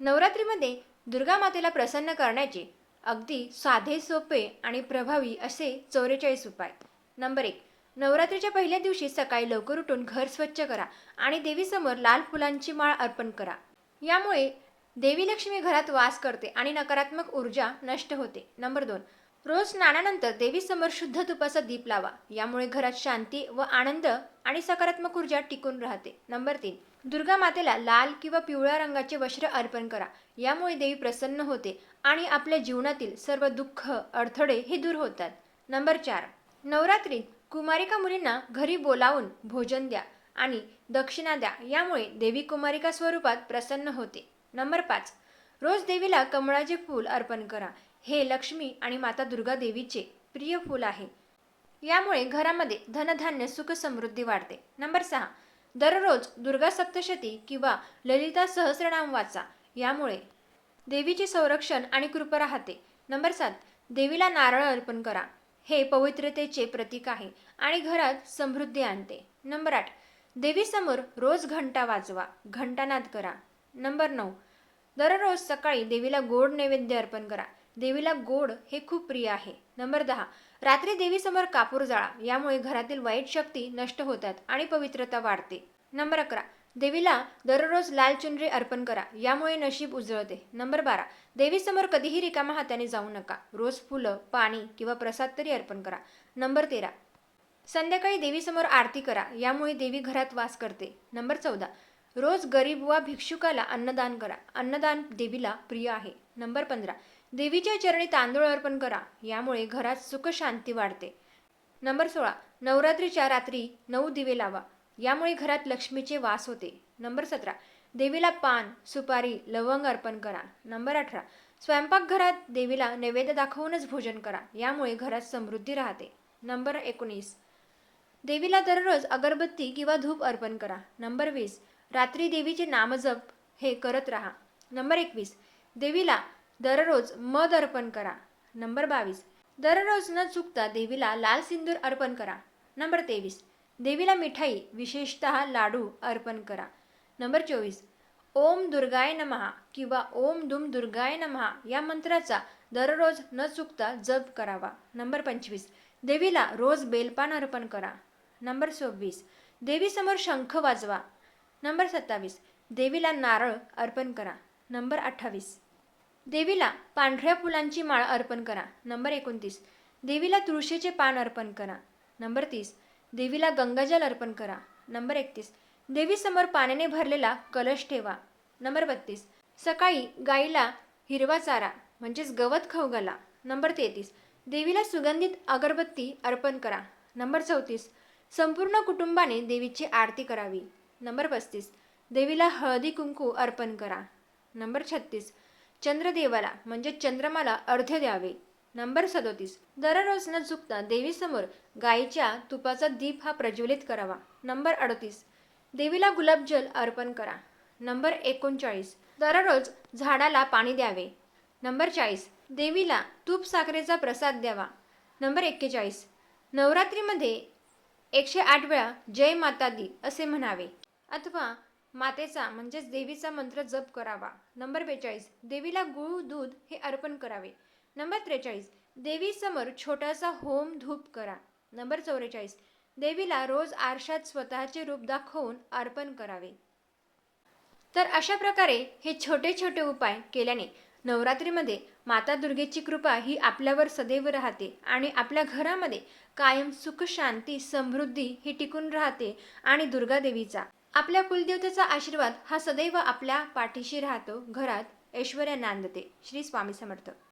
नवरात्रीमध्ये दुर्गा मातेला प्रसन्न करण्याचे अगदी साधे सोपे आणि प्रभावी असे चौवेचाळीस उपाय. नंबर एक नवरात्रीच्या पहिल्या दिवशी सकाळी लवकर उठून घर स्वच्छ करा आणि देवीसमोर लाल फुलांची माळ अर्पण करा. यामुळे देवी लक्ष्मी घरात वास करते आणि नकारात्मक ऊर्जा नष्ट होते. नंबर दोन रोज स्नानानंतर देवीसमोर शुद्ध तुपाचा दीप लावा. यामुळे घरात शांती व आनंद आणि सकारात्मक ऊर्जा टिकून राहते. नंबर तीन. दुर्गा मातेला लाल किंवा पिवळ्या रंगाचे वस्त्र अर्पण करा. यामुळे देवी प्रसन्न होते आणि आपल्या जीवनातील सर्व दुःख अडथळे हे दूर होतात. नंबर चार. नवरात्रीत कुमारिका मुलींना घरी बोलावून भोजन द्या आणि दक्षिणा द्या. यामुळे देवी कुमारिका स्वरूपात प्रसन्न होते. नंबर पाच. रोज देवीला कमळाचे फूल अर्पण करा. हे लक्ष्मी आणि माता दुर्गा देवीचे प्रिय फूल आहे. यामुळे घरामध्ये धनधान्य सुख समृद्धी वाढते. नंबर सहा दररोज दुर्गा सप्तशती किंवा ललिता सहस्रनाम वाचा. यामुळे देवीचे संरक्षण आणि कृपा राहते. नंबर सात देवीला नारळ अर्पण करा. हे पवित्रतेचे प्रतीक आहे आणि घरात समृद्धी आणते. नंबर आठ देवीसमोर रोज घंटा वाजवा. घंटानाद करा. नंबर नऊ दररोज सकाळी देवीला गोड नैवेद्य अर्पण करा. देवीला गोड हे खूप प्रिय आहे. नंबर दहा. रात्री देवीसमोर कापूर जाळा. यामुळे घरातील वाईट शक्ती नष्ट होतात आणि पवित्रता वाढते. नंबर अकरा. देवीला दररोज लाल चुनरी अर्पण करा. यामुळे नशीब उजळते. नंबर बारा. देवीसमोर कधीही रिकामा हाताने जाऊ नका. रोज फुलं पाणी किंवा प्रसाद तरी अर्पण करा. नंबर तेरा. संध्याकाळी देवीसमोर आरती करा. यामुळे देवी घरात वास करते. नंबर चौदा. रोज गरीब वा भिक्षुकाला अन्नदान करा. अन्नदान देवीला प्रिय आहे. नंबर पंधरा. देवीच्या चरणी तांदूळ अर्पण करा यामुळे घरात सुखशांती वाढते. नंबर सोळा नवरात्रीच्या रात्री नऊ दिवे लावा यामुळे घरात लक्ष्मीचे वास होते. नंबर सतरा देवीला पान सुपारी लवंग अर्पण करा. नंबर अठरा स्वयंपाकघरात देवीला नैवेद्य दाखवूनच भोजन करा यामुळे घरात समृद्धी राहते. नंबर एकोणीस देवीला दररोज अगरबत्ती किंवा धूप अर्पण करा. नंबर वीस रात्री देवीचे नामजप हे करत राहा. नंबर एकवीस देवीला दररोज मध अर्पण करा. नंबर बावीस. दररोज न चुकता देवीला लाल सिंदूर अर्पण करा. नंबर तेवीस. देवीला मिठाई विशेषतः लाडू अर्पण करा. नंबर चोवीस. ओम दुर्गाय नमहा किंवा ओम दुम दुर्गाय नमहा या मंत्राचा दररोज न चुकता जप करावा. नंबर पंचवीस. देवीला रोज बेलपान अर्पण करा. नंबर सव्वीस. देवीसमोर शंख वाजवा. नंबर सत्तावीस. देवीला नारळ अर्पण करा. नंबर अठ्ठावीस. देवीला पांढऱ्या फुलांची माळ अर्पण करा. नंबर एकोणतीस. देवीला तुळशीचे पान अर्पण करा. नंबर तीस. देवीला गंगाजल अर्पण करा. नंबर एकतीस. देवीसमोर पाण्याने भरलेला कलश ठेवा. नंबर बत्तीस. सकाळी गाईला हिरवा चारा म्हणजेच गवत खाऊ घाला. नंबर तेहतीस. देवीला सुगंधित अगरबत्ती अर्पण करा. नंबर चौतीस. संपूर्ण कुटुंबाने देवीची आरती करावी. नंबर पस्तीस. देवीला हळदी कुंकू अर्पण करा. नंबर छत्तीस. चंद्रदेवाला म्हणजे चंद्रमाला अर्ध्य द्यावे. नंबर सदोतीस. दररोज न चुकता देवीसमोर गायीच्या तुपाचा दीप हा प्रज्वलित करावा. नंबर अडतीस. देवीला गुलाबजल अर्पण करा. नंबर एकोणचाळीस. दररोज झाडाला पाणी द्यावे. नंबर चाळीस. देवीला तूप साखरेचा प्रसाद द्यावा. नंबर एक्केचाळीस. नवरात्रीमध्ये एकशे आठ वेळा जय माता दी असे म्हणावे. अथवा मातेचा म्हणजेच देवीचा मंत्र जप करावा. नंबर बेचाळीस देवीला गुळ दूध हे अर्पण करावे. नंबर त्रेचाळीस देवीसमोर छोटासा होम धूप करा. नंबर चौवेचाळीस देवीला रोज आरशात स्वतःचे रूप दाखवून अर्पण करावे. तर अशा प्रकारे हे छोटे छोटे उपाय केल्याने नवरात्रीमध्ये माता दुर्गेची कृपा ही आपल्यावर सदैव राहते आणि आपल्या घरामध्ये कायम सुख शांती समृद्धी ही टिकून राहते आणि दुर्गादेवीचा आपल्या कुलदेवतेचा आशीर्वाद हा सदैव आपल्या पाठीशी राहतो. घरात ऐश्वर्या नांदते श्री स्वामी समर्थ.